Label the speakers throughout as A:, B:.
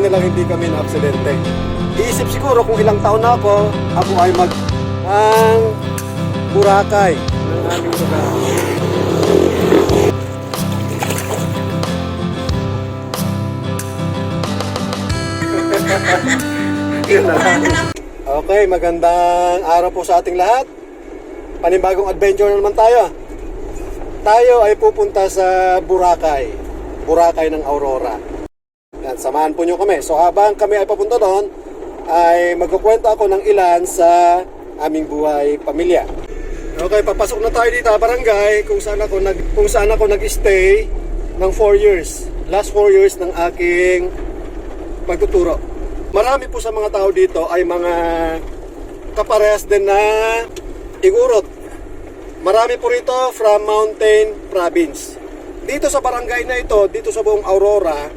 A: buti na lang hindi kami na-aksidente. Iisip siguro kung ilang taon na ako, ako ay mag ang Boracay ng aming lugar. Yun na lang. Okay, magandang araw po sa ating lahat. Panibagong adventure na naman tayo. Tayo ay pupunta sa Boracay. Boracay ng Aurora. Samahan po nyo kami. So habang kami ay papunta doon, ay magkukwento ako ng ilan sa aming buhay pamilya. Okay, papasok na tayo dito barangay kung saan ako nag kung saan ako nag-stay ng 4 years. Last 4 years ng aking pagtuturo. Marami po sa mga tao dito ay mga kaparehas din na igurot. Marami po rito from Mountain Province. Dito sa barangay na ito, dito sa buong Aurora,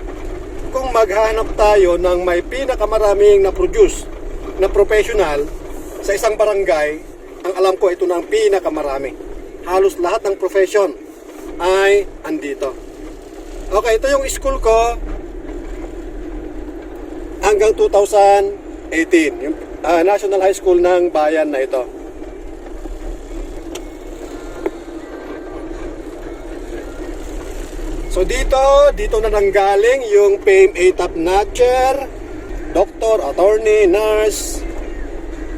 A: kung maghahanap tayo ng may pinakamaraming na-produce na professional sa isang barangay, ang alam ko ito na ang pinakamarami. Halos lahat ng profession ay andito. Okay, ito yung school ko hanggang 2018. Yung ah, National High School ng bayan na ito. So dito, dito na nanggaling yung PMA top notcher, doktor, attorney, nurse,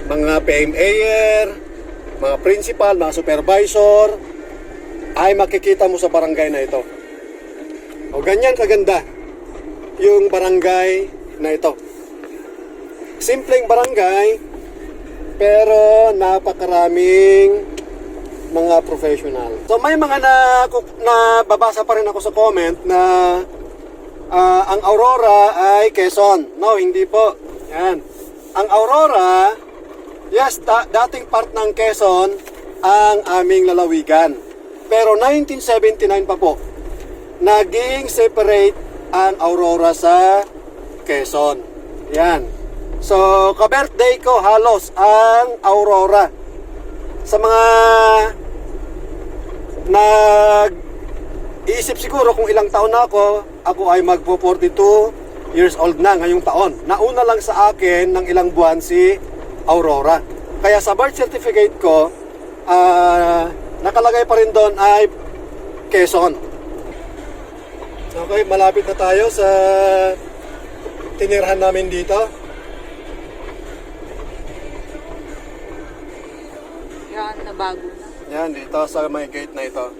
A: mga PMAer, mga principal, mga supervisor, ay makikita mo sa barangay na ito. O ganyan kaganda yung barangay na ito. Simpleng barangay, pero napakaraming mga professional. So may mga na, na babasa pa rin ako sa comment na ah, ang Aurora ay Quezon. No, hindi po. Yan. Ang Aurora, yes, da- dating part ng Quezon ang aming lalawigan. Pero 1979 pa po, naging separate ang Aurora sa Quezon. Yan. So, ka-birthday ko halos ang Aurora. Sa mga nag iisip siguro kung ilang taon na ako, ako ay magpo 42 years old na ngayong taon. Nauna lang sa akin ng ilang buwan si Aurora. Kaya sa birth certificate ko, ah, nakalagay pa rin doon ay Quezon. Okay, malapit na tayo sa tinirahan namin dito.
B: Yan, na.
A: Yan, dito sa may gate na ito.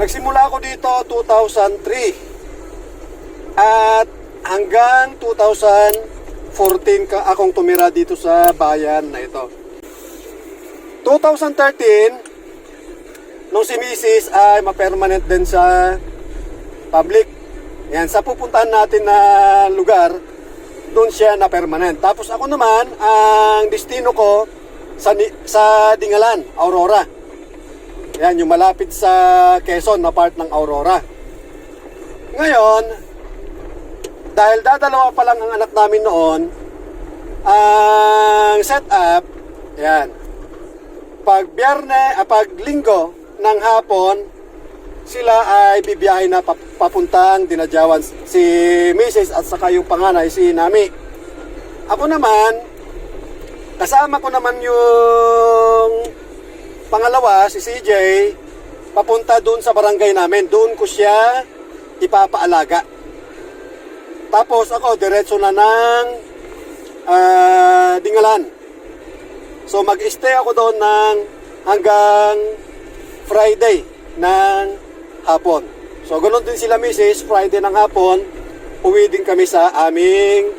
A: Nagsimula ako dito 2003. At hanggang 2014 ka akong tumira dito sa bayan na ito. 2013, nung si Mrs. ay ma-permanent din sa public. Yan, sa pupuntahan natin na lugar, doon siya na permanent. Tapos ako naman, ang destino ko sa, sa Dingalan, Aurora. Yan, yung malapit sa Quezon na part ng Aurora. Ngayon, dahil dadalawa pa lang ang anak namin noon, ang setup, yan, pag biyerne, ah, pag linggo ng hapon, sila ay bibiyahe na pap- papuntang Dinadyawan si Mrs. at saka yung panganay si Nami. Ako naman, kasama ko naman yung pangalawa, si CJ, papunta doon sa barangay namin. Doon ko siya ipapaalaga. Tapos ako, diretso na ng ah, Dingalan. So mag-stay ako doon ng hanggang Friday ng hapon. So ganoon din sila Mrs. Friday ng hapon, uwi din kami sa aming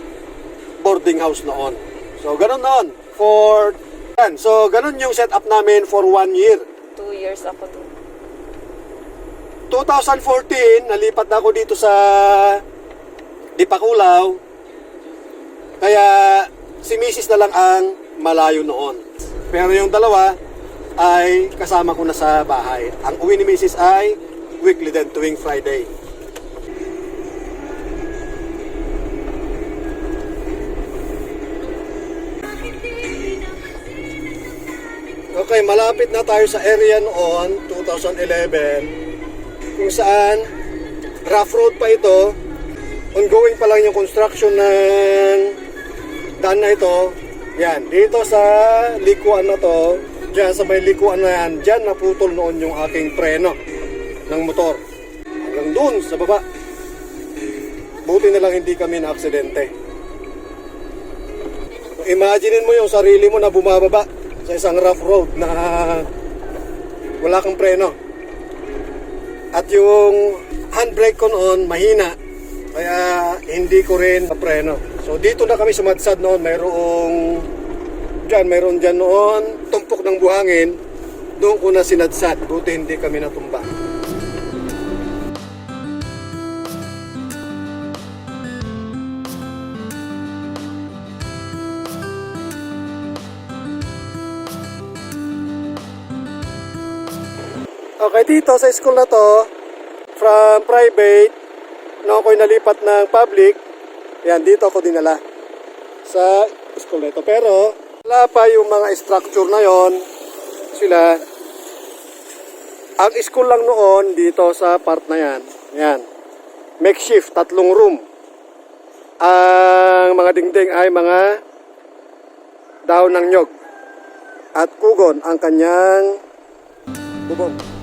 A: boarding house noon. So ganoon noon for yan. So ganoon yung setup namin for one year.
B: Two years ako doon.
A: 2014, nalipat na ako dito sa Dipakulaw. Kaya si Mrs. na lang ang malayo noon. Pero yung dalawa ay kasama ko na sa bahay. Ang uwi ni Mrs. ay weekly din, tuwing Friday. Okay, malapit na tayo sa area noon, 2011, kung saan rough road pa ito. ongoing pa lang yung construction ng daan na ito. Yan, dito sa likuan na to, dyan sa may likuan na yan, dyan naputol noon yung aking preno ng motor. Hanggang dun sa baba. Buti na lang hindi kami na aksidente. Imaginein mo yung sarili mo na bumababa sa isang rough road na wala kang preno. At yung handbrake ko noon mahina. Kaya hindi ko rin preno. So dito na kami sumadsad noon. Mayroong dyan, mayroon dyan noon tumpok ng buhangin. Doon ko na sinadsad. Buti hindi kami natumba. Okay, dito sa school na to, from private, no ako'y nalipat ng public, yan, dito ako dinala sa school na ito. Pero, wala pa yung mga structure na yon sila. Ang school lang noon dito sa part na yan. Yan. Makeshift, tatlong room. Ang mga dingding ay mga dahon ng nyog. At kugon ang kanyang bubong.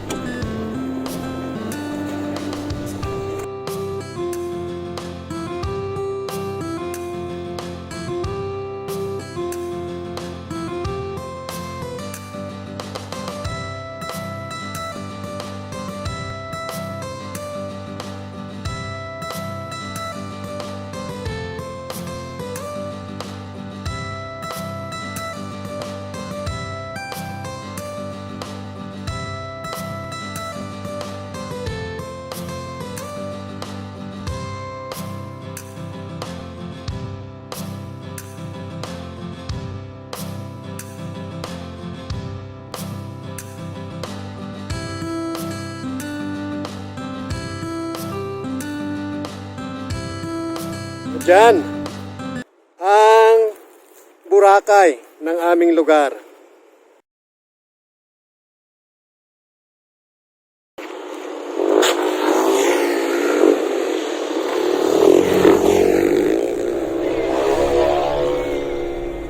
A: Diyan ang Boracay ng aming lugar.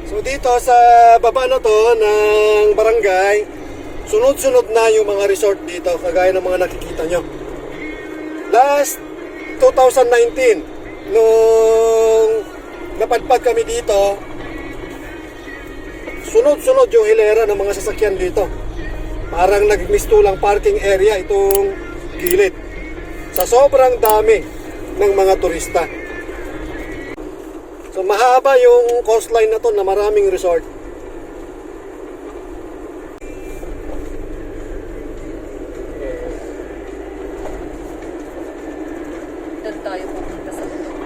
A: So dito sa baba na to ng barangay, sunod-sunod na yung mga resort dito, kagaya ng mga nakikita nyo. Last 2019, nung napadpad kami dito, sunod-sunod yung hilera ng mga sasakyan dito. Parang nagmistulang parking area itong gilid. Sa sobrang dami ng mga turista. So mahaba yung coastline na to na maraming resort.
B: Doon tayo pupunta sa bundok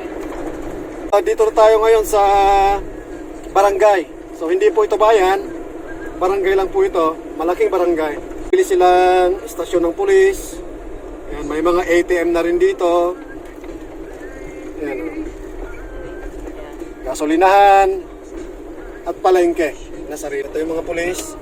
A: Uh, dito na tayo ngayon sa barangay. So hindi po ito bayan, barangay lang po ito, malaking barangay. Pili silang istasyon ng pulis. Yan, may mga ATM na rin dito. Yan. oh. Gasolinahan at palengke na sarili. Ito yung mga pulis.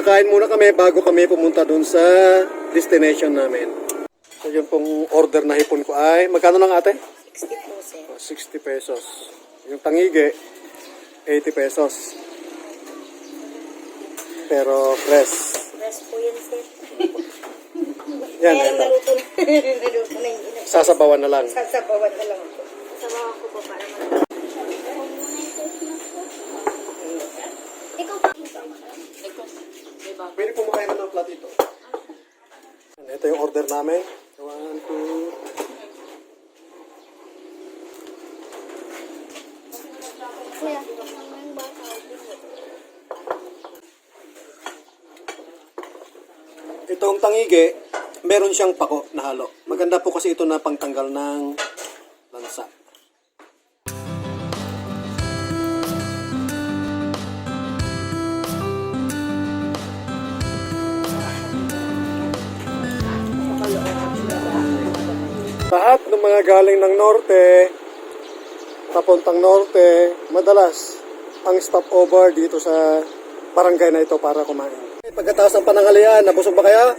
A: Kakain muna kami bago kami pumunta dun sa destination namin. So yung pong order na hipon ko ay, magkano lang ate?
C: 60 po, sir.
A: Oh, 60 pesos. Yung tangige, 80 pesos. Pero fresh.
C: Rest po yan, sir.
A: Yan,
C: Kaya naluto na. naluto na yung.
A: Sasabawan na lang.
C: Sasabawan na lang po. Sabawan ko po para Ikaw pa.
A: Pwede po makain ng platito. Ito yung order namin. One, two,
C: Kuya.
A: Itong tangige, meron siyang pako na halo. Maganda po kasi ito na pangtanggal ng galing ng norte, papuntang norte, madalas ang stopover dito sa barangay na ito para kumain. Pagkatapos ng panangalian, nabusog ba kaya?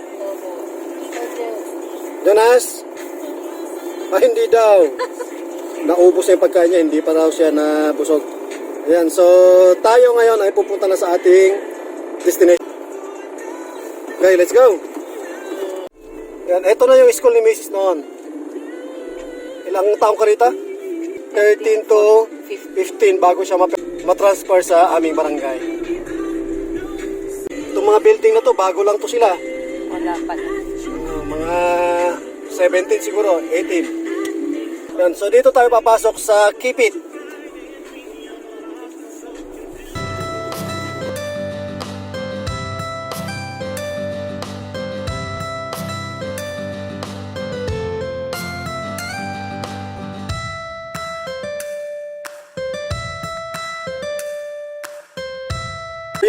A: Jonas? Ah, hindi daw. Naubos na yung pagkain niya, hindi pa daw siya nabusog. Ayan, so tayo ngayon ay pupunta na sa ating destination. Okay, let's go! Yan, ito na yung school ni Mrs. noon. Ilang taong ka rita? 13 to 15 bago siya matransfer sa aming barangay. Itong mga building na to, bago lang to sila.
B: Wala pa.
A: Ano, mga 17 siguro, 18. Yan, so dito tayo papasok sa Kipit.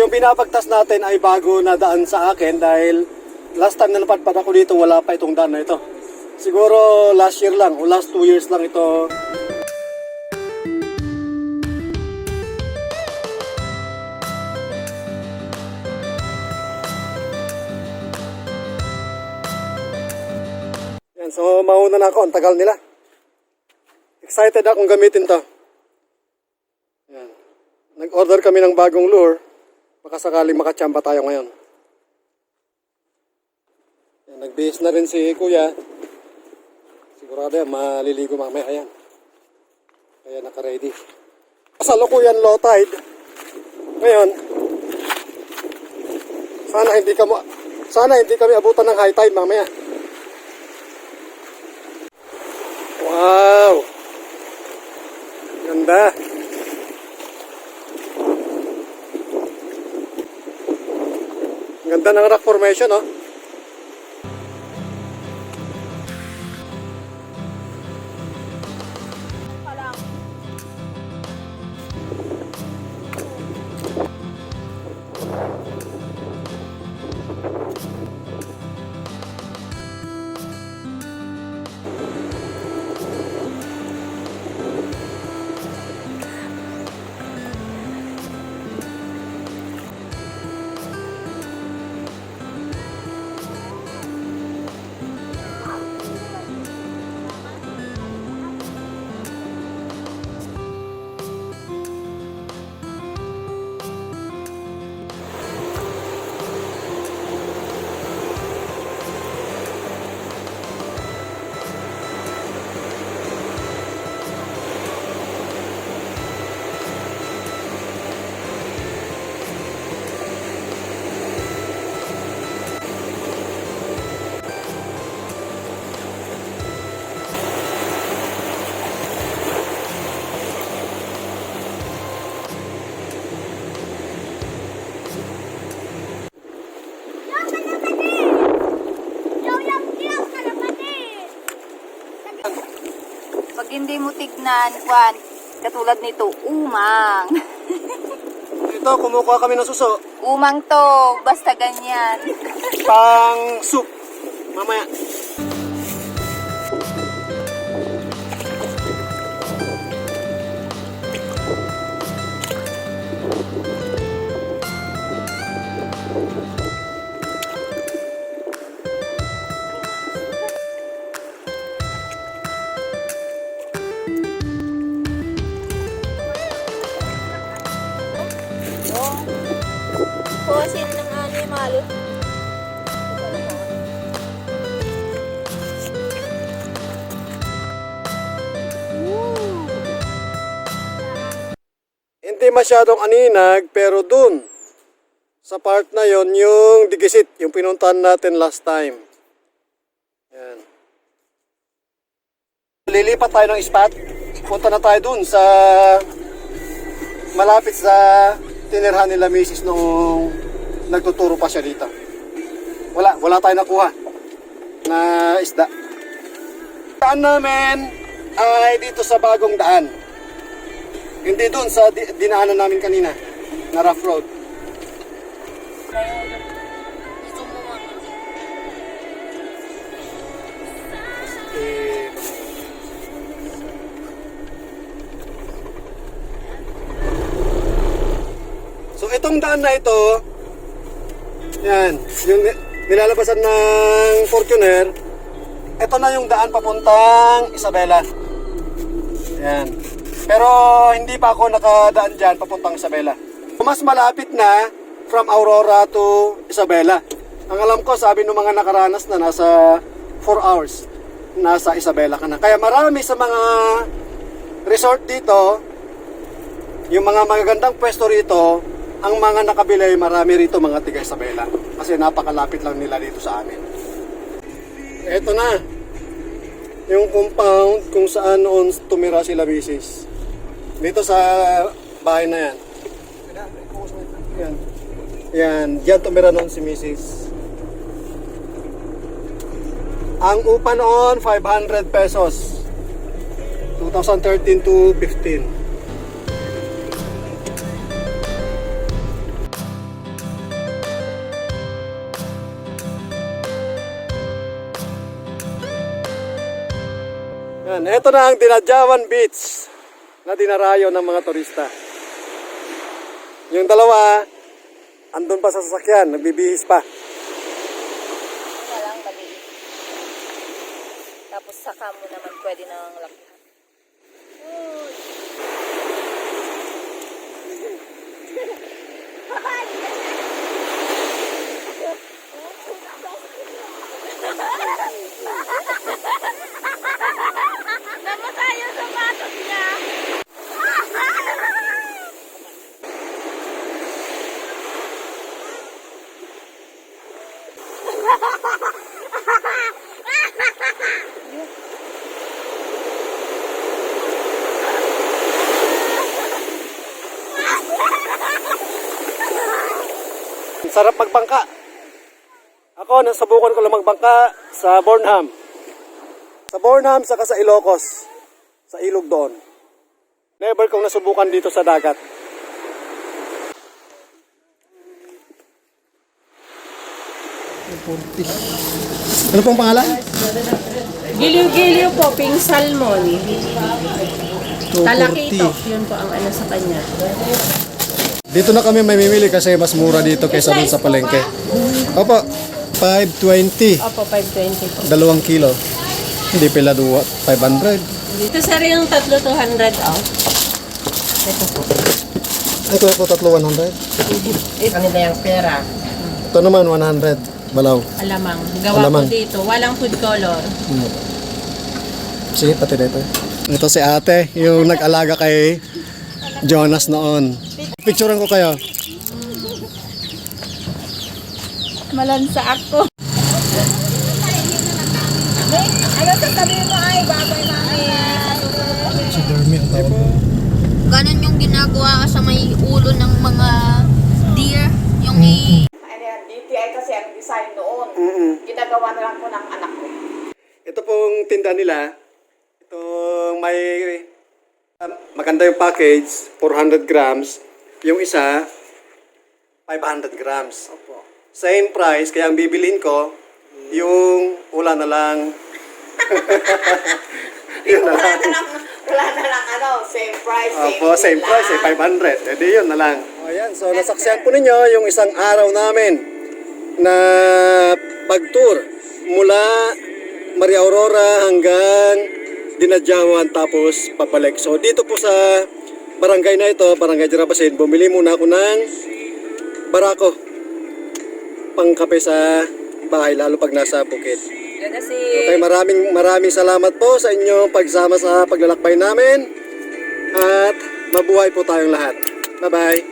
A: Yung pinapagtas natin ay bago na daan sa akin dahil last time na napadpad ako dito wala pa itong daan na ito. Siguro last year lang o last two years lang ito. Yan, so mauna na ako. Ang tagal nila. Excited akong gamitin to. Nag-order kami ng bagong lure. Baka sakaling makachamba tayo ngayon. Yan, nag-base na rin si Kuya. Sigurado yan, maliligo mamaya yan. Kaya naka-ready. Kasalukuyan low tide. Ngayon, sana hindi ka sana hindi kami abutan ng high tide mamaya. Wow! Ganda! Ganda ng rock formation, oh.
B: Hindi mo tignan, Juan, katulad nito, umang.
A: Ito, kumukuha kami ng suso.
B: Umang to, basta ganyan.
A: Pang soup. Mamaya. Masyadong aninag, pero dun, sa part na yon yung digisit, yung pinuntahan natin last time. Yan. Lilipat tayo ng spot. Punta na tayo dun sa malapit sa tinirhan nila misis noong nagtuturo pa siya dito. Wala, wala tayo nakuha na isda. Daan namin ay dito sa bagong daan. Hindi doon sa di dinaanan namin kanina na rough road. So itong daan na ito, yan, yung nilalabasan ng Fortuner, ito na yung daan papuntang Isabela. Yan. Pero hindi pa ako nakadaan dyan papuntang Isabela. Mas malapit na from Aurora to Isabela. Ang alam ko, sabi ng mga nakaranas na nasa 4 hours, nasa Isabela ka na. Kaya marami sa mga resort dito, yung mga magagandang pwesto rito, ang mga nakabili, marami rito mga tiga Isabela. Kasi napakalapit lang nila dito sa amin. Eto na. Yung compound kung saan noon tumira sila misis. Dito sa bahay na yan. Yan. Yan. Diyan tumira noon si misis. Ang upa noon, 500 pesos. 2013 to 15. Yan, ito na ang Dinadjawan Beach na dinarayo ng mga turista. Yung dalawa, andun pa sa sasakyan, nagbibihis pa.
B: Walang maliit. Tapos saka mo naman pwede nang lakihan.
C: Namatay yung sapatos niya.
A: Sarap magbangka. Ako, nasubukan ko lang magbangka sa Bornham. Sa Bornham, saka sa Ilocos. Sa ilog doon. Never kong nasubukan dito sa dagat. Ano pong pangalan?
D: Giliw-giliw po, pink salmon. Talakitok, yun po ang ano sa kanya.
A: Dito na kami mamimili kasi mas mura dito kaysa dun sa palengke. Opo, 520.
D: Opo, 520 po.
A: Dalawang kilo. Hindi pila duwa, 500.
D: Dito sa rin yung tatlo 200 oh. Ito po.
A: Ito po tatlo 100.
D: Ito nila yung pera.
A: Ito naman 100. Balaw.
D: Alamang. Gawa
A: Alamang.
D: ko dito. Walang food color.
A: Sige, pati dito. Ito si ate, yung nag-alaga kay Jonas noon. Picturean ko kayo.
C: Malansa ako. Ano sasabihin mo ay babay mami?
A: Si Dormy ang tawag ko.
B: Ganon yung ginagawa sa may ulo ng mga deer. Yung i-
E: Ano yan, DTI kasi ang design noon.
A: Mm-mm.
E: Ginagawa na lang po ng anak ko.
A: Ito pong tinda nila. Itong may um, maganda yung package, 400 grams. Yung isa, 500 grams. Same price, kaya ang bibilin ko, yung ula na lang. yun na
E: Wala
A: lang.
E: na lang, wala na lang ano, same price, same,
A: Opo, same
E: lang.
A: price, eh, 500. Eh, di yun na lang. O yan, so nasaksiyan po ninyo yung isang araw namin na pag-tour mula Maria Aurora hanggang Dinadjawan tapos papalik. So dito po sa barangay na ito, Barangay Jarabasin, bumili muna ako ng barako pangkape sa bahay, lalo pag nasa bukid.
B: Kasi
A: Okay, maraming maraming salamat po sa inyong pagsama sa paglalakbay namin. At mabuhay po tayong lahat. Bye-bye.